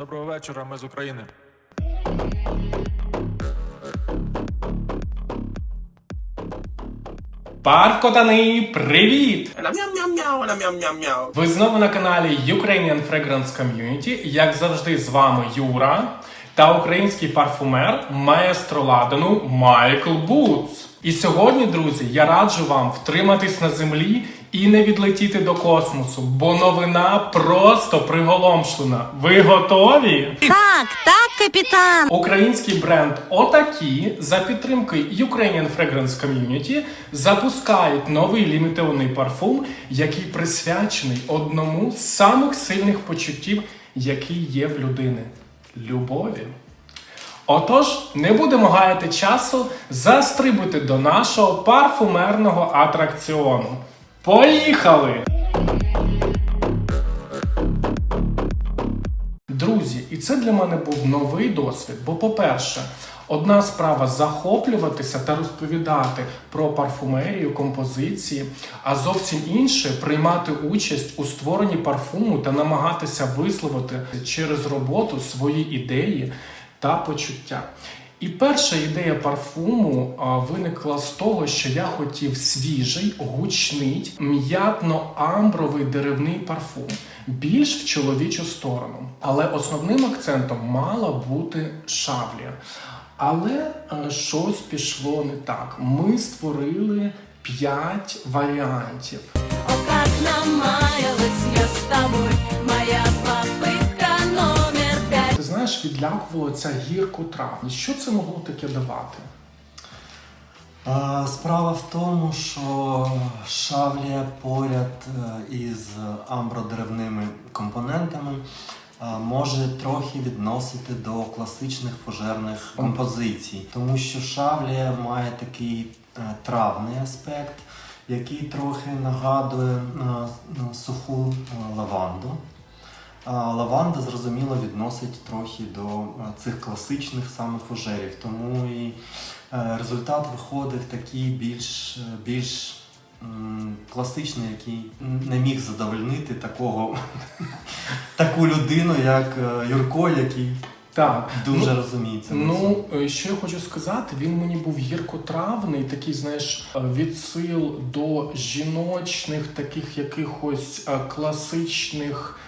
Доброго вечора, ми з України. Парк Котани, привіт! Ви знову на каналі Ukrainian Fragrance Community. Як завжди, з вами Юра та український парфумер маестро ладану Майкл Бутс. І сьогодні, друзі, я раджу вам втриматись на землі і не відлетіти до космосу, бо новина просто приголомшлена. Ви готові? Так, так, капітан. Український бренд Отакі за підтримкою Ukrainian Fragrance Community запускають новий лімітований парфум, який присвячений одному з самих сильних почуттів, які є в людини любові. Отож, не будемо гаяти часу, застрибуйте до нашого парфумерного атракціону. Поїхали! Друзі, і це для мене був новий досвід. Бо, по-перше, одна справа захоплюватися та розповідати про парфумерію, композиції, а зовсім інше приймати участь у створенні парфуму та намагатися висловити через роботу свої ідеї та почуття. І перша ідея парфуму виникла з того, що я хотів свіжий, гучний, м'ятно-амбровий деревний парфум, більш в чоловічу сторону. Але основним акцентом мала бути шавлія. Але е, щось пішло не так. Ми створили п'ять варіантів. О, как намаялась я с тобой, моя Ти відлякувало ця гірку травні. Що це могло таке давати? Справа в тому, що шавлія поряд е, із амбродеревними компонентами е, може трохи відносити до класичних фужерних композицій, тому що шавлія має такий е, травний аспект, який трохи нагадує суху лаванду. Лаванда, зрозуміло, відносить трохи до цих класичних саме фужерів. Тому і е, результат виходив такий більш, е, більш класичний, який не міг задовольнити такого, таку людину, як е, Юрко, який Так, дуже ну, розуміється. Ну, що я хочу сказати, він мені був гіркотравний, такий, знаєш, е, відсил до жіночних, таких якихось класичних.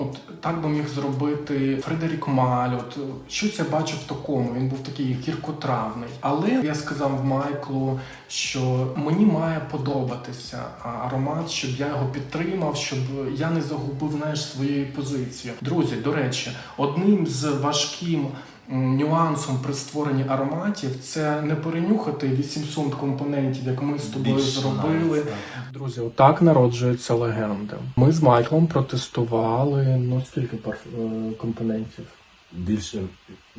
От так би міг зробити Фредерік Маль. От е, щось я бачив в такому. Він був такий гіркотравний. Але я сказав Майклу, що мені має подобатися аромат, щоб я його підтримав, щоб я не загубив знаєш, своєї позиції. Друзі, до речі, одним з важким нюансом при створенні ароматів це не перенюхати 800 компонентів, як ми з тобою Більше зробили. навіть, так. Друзі, отак народжується легенда. Ми з Майклом протестували ну скільки парф... е, компонентів? Більше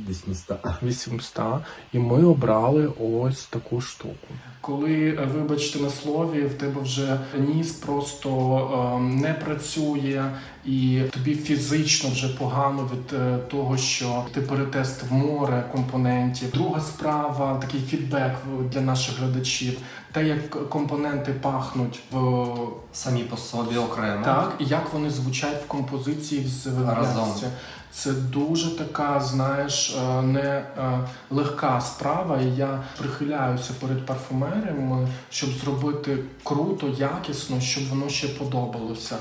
800. 800, і ми обрали ось таку штуку. Коли, е, вибачте на слові, в тебе вже ніс просто е, не працює, і тобі фізично вже погано від е, того, що ти перетестив море компонентів. Друга справа, такий фідбек для наших глядачів, те, як компоненти пахнуть в Самі по собі окремо. так, і як вони звучать в композиції в Разом. Це дуже така, знаєш, е, не е, легка справа. І я прихиляюся перед парфумерами, щоб зробити круто, якісно, щоб воно ще подобалося.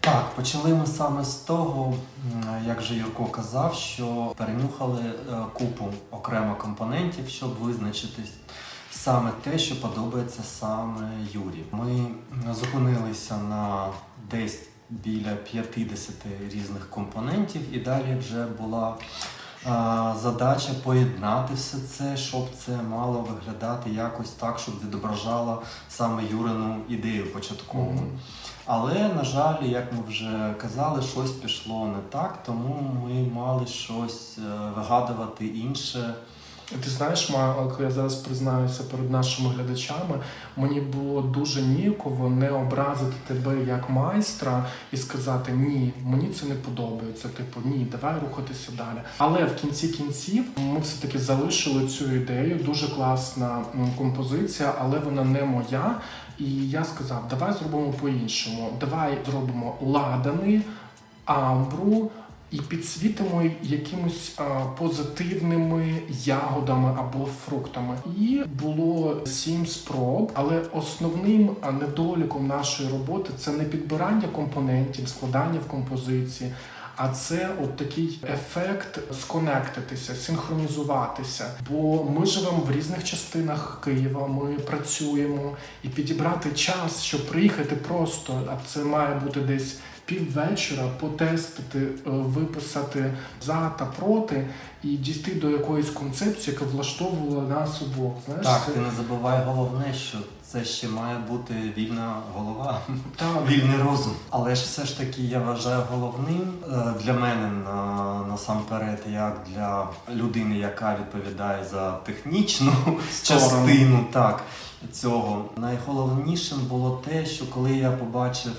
Так, почали ми саме з того, як же Юрко казав, що перенюхали е, купу окремо компонентів, щоб визначитись саме те, що подобається саме Юрі. Ми зупинилися на десь біля 50 різних компонентів, і далі вже була задача поєднати все це, щоб це мало виглядати якось так, щоб відображало саме Юрину ідею початкову. Мгм. Але, на жаль, як ми вже казали, щось пішло не так, тому ми мали щось е, вигадувати інше. Ти знаєш, Малко, я зараз признаюся перед нашими глядачами. Мені було дуже ніяково не образити тебе як майстра і сказати ні, мені це не подобається. Типу, ні, давай рухатися далі. Але в кінці кінців ми все таки залишили цю ідею. Дуже класна композиція, але вона не моя. І я сказав, давай зробимо по-іншому. Давай зробимо ладаний, амбру, і підсвітимо якимось позитивними ягодами або фруктами. І було сім спроб, але основним недоліком нашої роботи це не підбирання компонентів, складання в композиції. А це от такий ефект сконектитися, синхронізуватися. Бо ми живемо в різних частинах Києва, ми працюємо і підібрати час, щоб приїхати просто, а це має бути десь піввечора, потестити, е, виписати за та проти і дійти до якоїсь концепції, яка влаштовувала нас обох. Знаєш, Так, це- ти не забувай головне, що це ще має бути вільна голова, так. вільний розум. Але ж все ж таки я вважаю головним е, для мене на, насамперед, як для людини, яка відповідає за технічну частину так, цього. Найголовнішим було те, що коли я побачив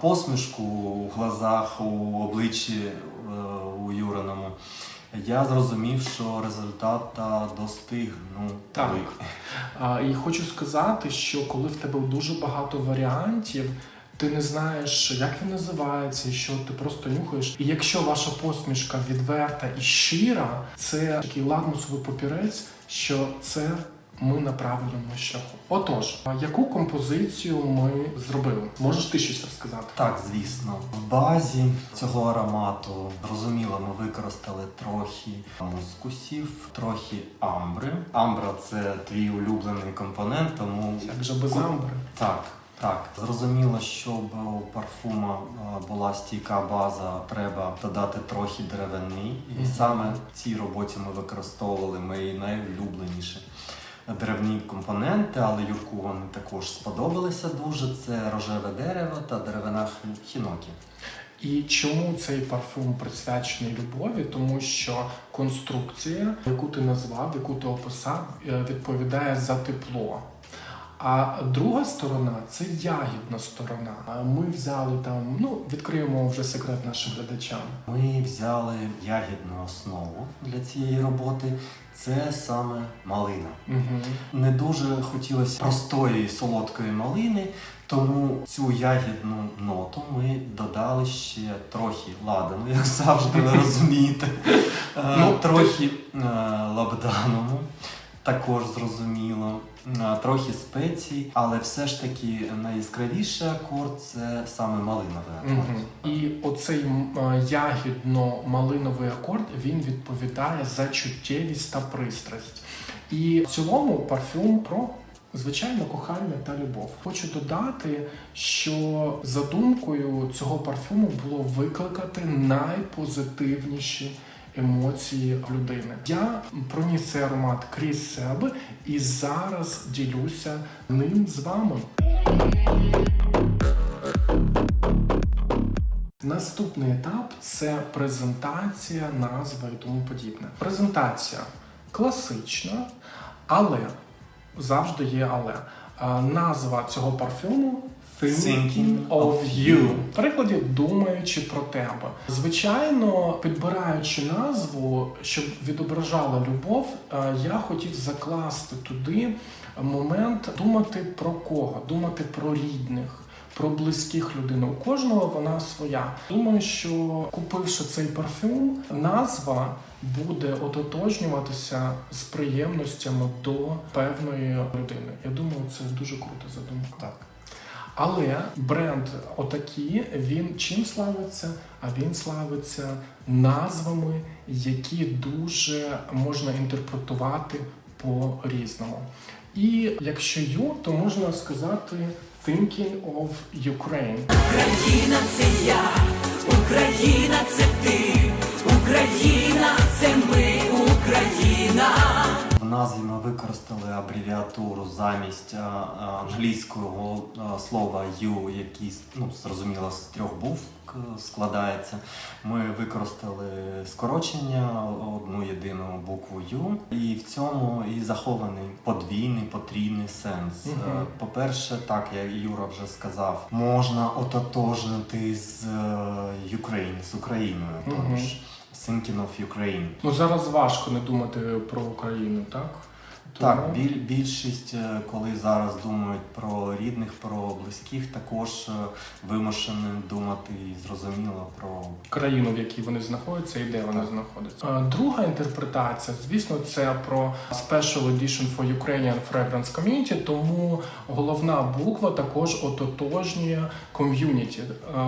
посмішку у глазах, у обличчі е, у Юриному, я зрозумів, що результат та достиг. Ну, Так. і хочу сказати, що коли в тебе дуже багато варіантів, ти не знаєш, як він називається, що ти просто нюхаєш. І якщо ваша посмішка відверта і щира, це такий лагмусовий папірець, що це ми на правильному шляху. Отож, яку композицію ми зробили? Можеш ти щось розказати? Так, звісно. В базі цього аромату, зрозуміло, ми використали трохи мускусів, трохи амбри. Амбра це твій улюблений компонент, тому Як же без амбри? так. Так, зрозуміло, щоб у парфума була стійка база, треба додати трохи деревини. І саме в цій роботі ми використовували мої найулюбленіші деревні компоненти, але Юрку вони також сподобалися дуже. Це рожеве дерево та деревина хі- хінокі. І чому цей парфум присвячений любові? Тому що конструкція, яку ти назвав, яку ти описав, е, відповідає за тепло. А друга сторона це ягідна сторона. Ми взяли там, ну відкриємо вже секрет нашим глядачам. Ми взяли ягідну основу для цієї роботи. Це саме малина. Угу. Не дуже хотілося простої солодкої малини, тому цю ягідну ноту ми додали ще трохи ладану, як завжди, ви розумієте. Е, Ну, трохи е, лабдану, також зрозуміло. Е, Трохи спецій, але все ж таки найяскравіший акорд це саме малиновий акорд. Угу. І оцей е, ягідно-малиновий акорд він відповідає за чуттєвість та пристрасть. І в цілому парфюм про звичайно кохання та любов. Хочу додати, що задумкою цього парфюму було викликати найпозитивніші. Емоції людини. Я проніс цей аромат крізь себе і зараз ділюся ним з вами. Наступний етап це презентація, назва і тому подібне. Презентація класична, але завжди є але. Назва цього парфюму Thinking of You. В перекладі думаючи про тебе. Звичайно, підбираючи назву, щоб відображала любов, е, я хотів закласти туди момент думати про кого, думати про рідних. Про близьких людей. У кожного вона своя. Думаю, що купивши цей парфюм, назва буде ототожнюватися з приємностями до певної людини. Я думаю, це дуже крута задумка. Так. Але бренд отакі, він чим славиться? А він славиться назвами, які дуже можна інтерпретувати по-різному. І якщо ю, то можна сказати Thinking of Ukraine. Україна це я, Україна це ти, Україна це ми, Україна. Назві ми використали абревіатуру замість а, а, англійського а, слова «you», який ну, зрозуміло з трьох букв складається. Ми використали скорочення одну єдину букву «you», і в цьому і захований подвійний, потрійний сенс. Е, По-перше, так як Юра вже сказав, можна ототожнити з е, Ukraine, з Україною. Тож Thinking of Ukraine. Ну зараз важко не думати про Україну, так? Так, біль, більшість, е, коли зараз думають про рідних, про близьких, також е, вимушені думати і зрозуміло про країну, в якій вони знаходяться і де вони знаходяться. Е, Друга інтерпретація, звісно, це про Special Edition for Ukrainian Fragrance Community, тому головна буква також ототожнює ком'юніті.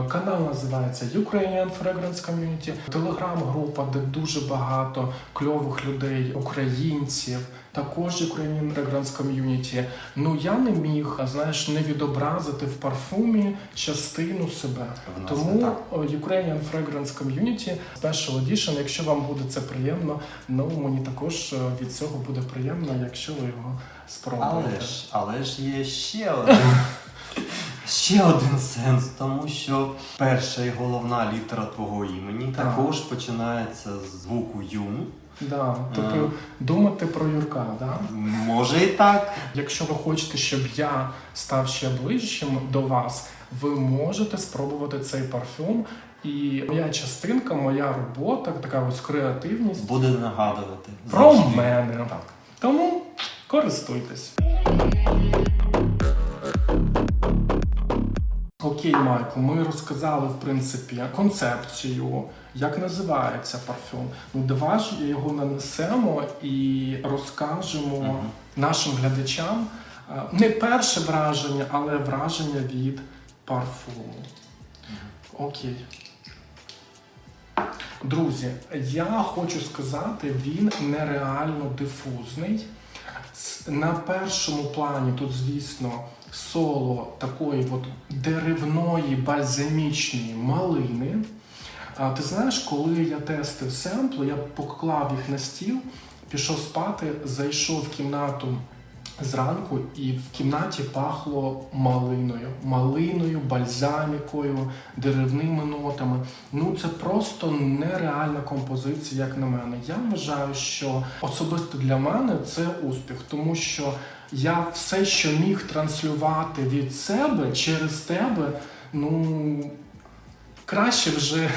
Канал називається Ukrainian Fragrance Community, телеграм-група, де дуже багато кльових людей, українців. Також Ukrainian Fragrance Community. Ну я не міг, знаєш, не відобразити в парфумі частину себе. Нас Тому так. Ukrainian Fragrance Community Special Edition, якщо вам буде це приємно, ну мені також від цього буде приємно, якщо ви його спробуєте. Але ж, але ж є ще один. Ще один сенс, тому що перша і головна літера твого імені Так. також починається з звуку Ю. Да, тобто Е. думати про Юрка, да? Може і так. Якщо ви хочете, щоб я став ще ближчим до вас, ви можете спробувати цей парфюм. І моя частинка, моя робота, така ось креативність Буде нагадувати. про завжди. мене. Так. Тому користуйтесь. Окей, Майкл, ми розказали в принципі концепцію, як називається парфюм. Ну, давай ж його нанесемо і розкажемо Мгм. нашим глядачам е, не перше враження, але враження від парфуму. Окей. Друзі, я хочу сказати, він нереально дифузний. На першому плані тут, звісно, соло такої от деревної бальзамічної малини. А ти знаєш, коли я тестив семпли, я поклав їх на стіл, пішов спати, зайшов в кімнату зранку, і в кімнаті пахло малиною, малиною, бальзамікою, деревними нотами. Ну це просто нереальна композиція, як на мене. Я вважаю, що особисто для мене це успіх, тому що я все, що міг транслювати від себе через тебе, ну краще вже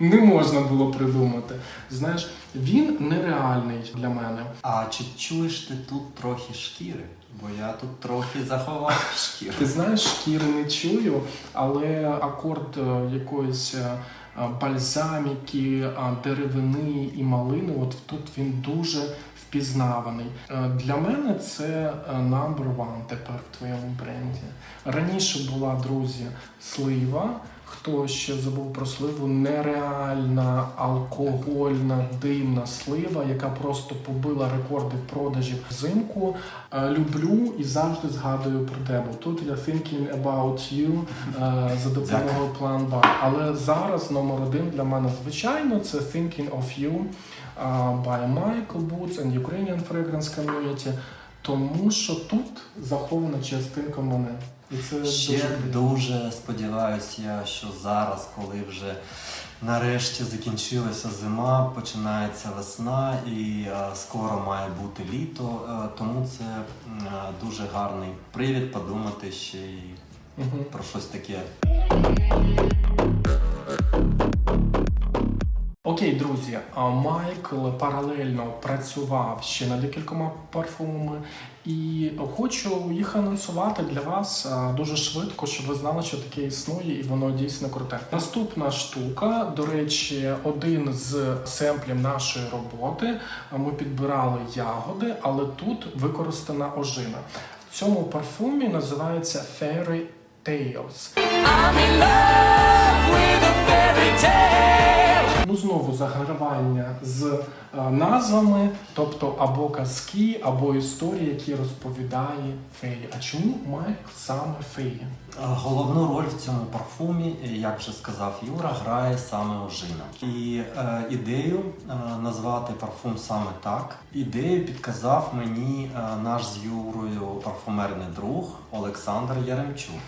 не можна було придумати. Знаєш, він нереальний для мене. А чи чуєш ти тут трохи шкіри? Бо я тут трохи заховав шкіру. Ти знаєш, шкіри не чую, але акорд е, якоїсь е, е, бальзаміки, деревини і малини, от тут він дуже впізнаваний. Для мене це number one тепер в твоєму бренді. Раніше була, друзі, слива. Хто ще забув про сливу? Нереальна алкогольна димна слива, яка просто побила рекорди продажів взимку. Е, Люблю і завжди згадую про тебе. Тут я thinking about you е, за допомогою план Б. Але зараз номер один для мене звичайно це thinking of you е, by Michael Boots and Ukrainian Fragrance Community. Тому що тут захована частинка мене. І це Ще дуже дуже сподіваюся, я, що зараз, коли вже нарешті закінчилася зима, починається весна і е, скоро має бути літо, е, тому це е, дуже гарний привід подумати ще й Мгм. про щось таке. Окей, друзі, Майкл паралельно працював ще над декількома парфумами, і хочу їх анонсувати для вас дуже швидко, щоб ви знали, що таке існує, і воно дійсно круте. Наступна штука, до речі, один з семплів нашої роботи. Ми підбирали ягоди, але тут використана ожина. В цьому парфумі називається Fairy Tales. I'm in love with a fairy tale. Ну, знову загравання з е, назвами, тобто або казки, або історії, які розповідає фея. А чому Майк саме фея? Е, Головну роль в цьому парфумі, е, як вже сказав Юра, грає саме ожина. І е, ідею е, назвати парфум саме так. Ідею підказав мені е, наш з Юрою парфумерний друг Олександр Яремчук.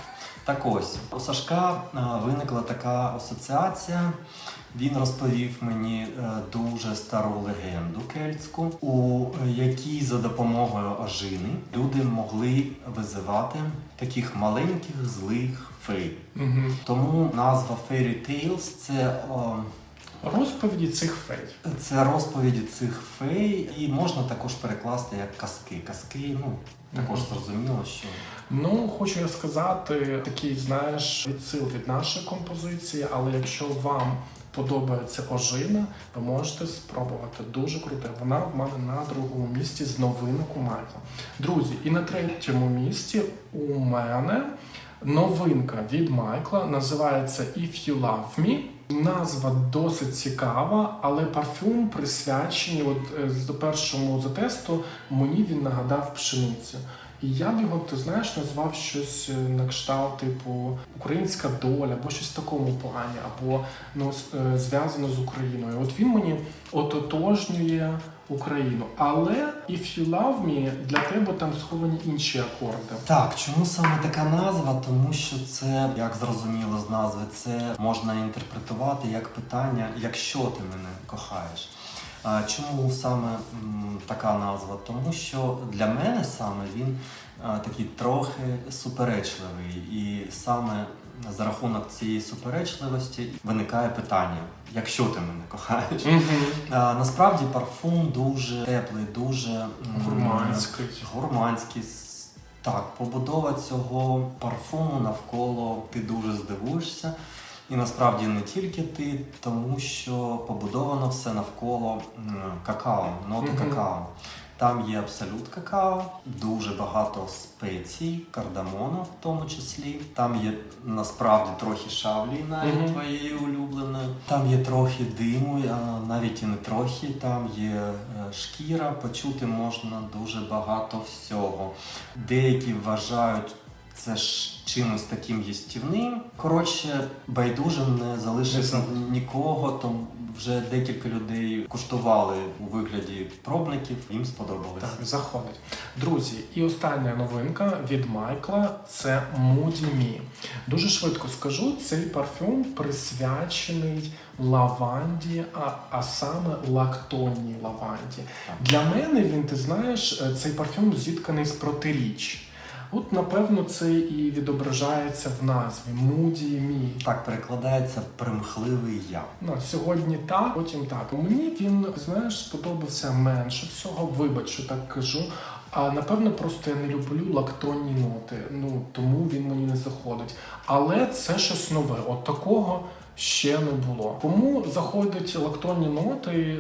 Так ось у Сашка е, виникла така асоціація. Він розповів мені е, дуже стару легенду кельтську, у якій за допомогою ожини люди могли визивати таких маленьких злих фей. Угу. Тому назва Fairy Tales це о, Розповіді цих фей. Це розповіді цих фей, і можна також перекласти як казки. Казки, ну також зрозуміло, що Ну, хочу я сказати, такий, знаєш, відсил від нашої композиції, але якщо вам подобається ожина, ви можете спробувати. Дуже круте. Вона в мене на другому місці з новинок у Майкла. Друзі, і на третьому місці у мене новинка від Майкла називається If You Love Me. Назва досить цікава, але парфюм присвячений от е, з першому затесту мені він нагадав пшеницю. І я б його, ти знаєш, назвав щось е, на кшталт, типу Українська доля, або щось в такому плані, або ну, е, зв'язано з Україною. От він мені ототожнює Україну. Але If You Love Me, для тебе там сховані інші акорди. Так, чому саме така назва? Тому що це, як зрозуміло з назви, це можна інтерпретувати як питання, якщо ти мене кохаєш. Чому саме така назва? Тому що для мене саме він такий трохи суперечливий, і саме за рахунок цієї суперечливості виникає питання: якщо ти мене кохаєш? Насправді парфум дуже теплий, дуже Гурманський. Гурманський. Так, побудова цього парфуму навколо ти дуже здивуєшся. І насправді не тільки ти, тому що побудовано все навколо какао, ноти Мгм. какао. Там є абсолют какао, дуже багато спецій, кардамону в тому числі. Там є насправді трохи шавлі, навіть Мгм. твоєї улюбленої. Там є трохи диму, а навіть і не трохи. Там є е, шкіра, почути можна дуже багато всього. Деякі вважають це ж чимось таким їстівним. Коротше, байдужим не залишився нікого, тому вже декілька людей куштували у вигляді пробників, їм сподобалось. Так, заходить. Друзі, і остання новинка від Майкла це Moody Me. Дуже швидко скажу, цей парфюм присвячений лаванді, а, а саме лактонній лаванді. Для мене він, ти знаєш, е, цей парфюм зітканий з протиріч. От, напевно, це і відображається в назві Moody Me. Так перекладається примхливий я. Ну, сьогодні так, потім так. Мені він, знаєш, сподобався менше всього. Вибач, що так кажу. А напевно, просто я не люблю лактонні ноти. Ну тому він мені не заходить. Але це щось нове. От такого ще не було. Кому заходять лактонні ноти,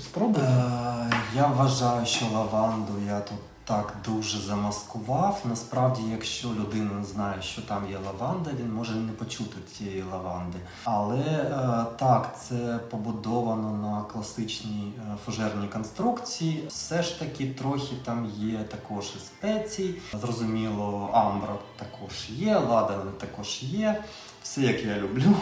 спробуйте. Е, я вважаю, що лаванду я тут так дуже замаскував. Насправді, якщо людина знає, що там є лаванда, він може не почути цієї лаванди. Але е, так, це побудовано на класичній е, фужерній конструкції. Все ж таки, трохи там є також і спецій. Зрозуміло, амбра також є, ладан також є. Все як я люблю.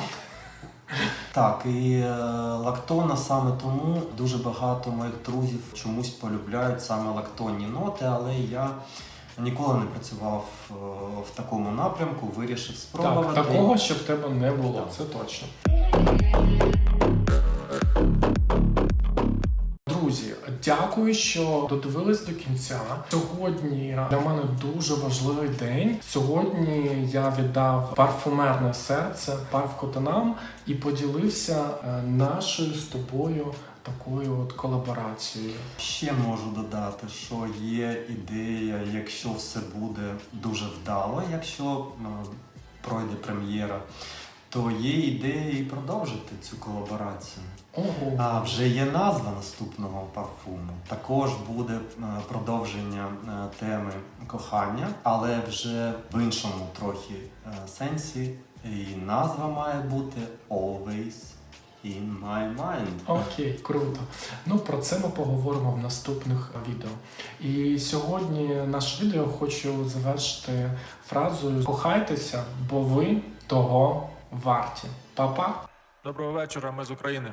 Так, і е, лактона саме тому дуже багато моїх друзів чомусь полюбляють саме лактонні ноти, але я ніколи не працював е, в такому напрямку, вирішив спробувати. Так, такого ще в тебе не було, Так. це точно. Друзі, дякую, що додивились до кінця. Сьогодні для мене дуже важливий день. Сьогодні я віддав парфумерне серце парф Котанам і поділився е, нашою з тобою такою от колаборацією. Ще можу додати, що є ідея, якщо все буде дуже вдало, якщо е, пройде прем'єра, то є ідея і продовжити цю колаборацію. Ого. А вже є назва наступного парфуму. Також буде е, продовження е, теми кохання, але вже в іншому трохи е, сенсі. І назва має бути Always in my mind. Окей, круто. Ну про це ми поговоримо в наступних відео. І сьогодні наше відео хочу завершити фразою Кохайтеся, бо ви того варті. Па-па! Доброго вечора, ми з України.